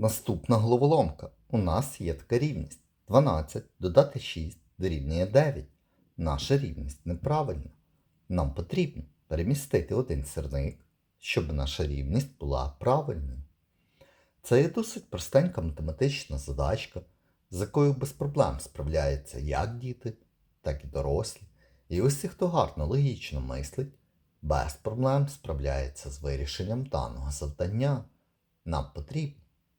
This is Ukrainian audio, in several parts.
Наступна головоломка. У нас є така рівність. 12 додати 6 дорівнює 9. Наша рівність неправильна. Нам потрібно перемістити один сірник, щоб наша рівність була правильною. Це є досить простенька математична задачка, з якою без проблем справляються як діти, так і дорослі. І усі, хто гарно логічно мислить, без проблем справляється з вирішенням даного завдання. Нам потрібно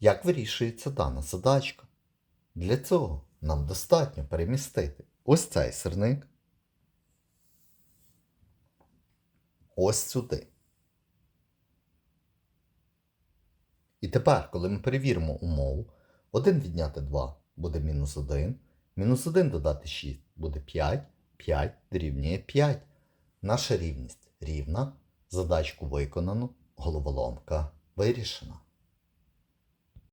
Як вирішується дана задачка? Для цього нам достатньо перемістити ось цей сирник ось сюди. І тепер, коли ми перевіримо умову, 1 відняти 2 буде мінус 1, мінус 1 додати 6 буде 5, 5 дорівнює 5. Наша рівність рівна, задачку виконано, головоломка вирішена.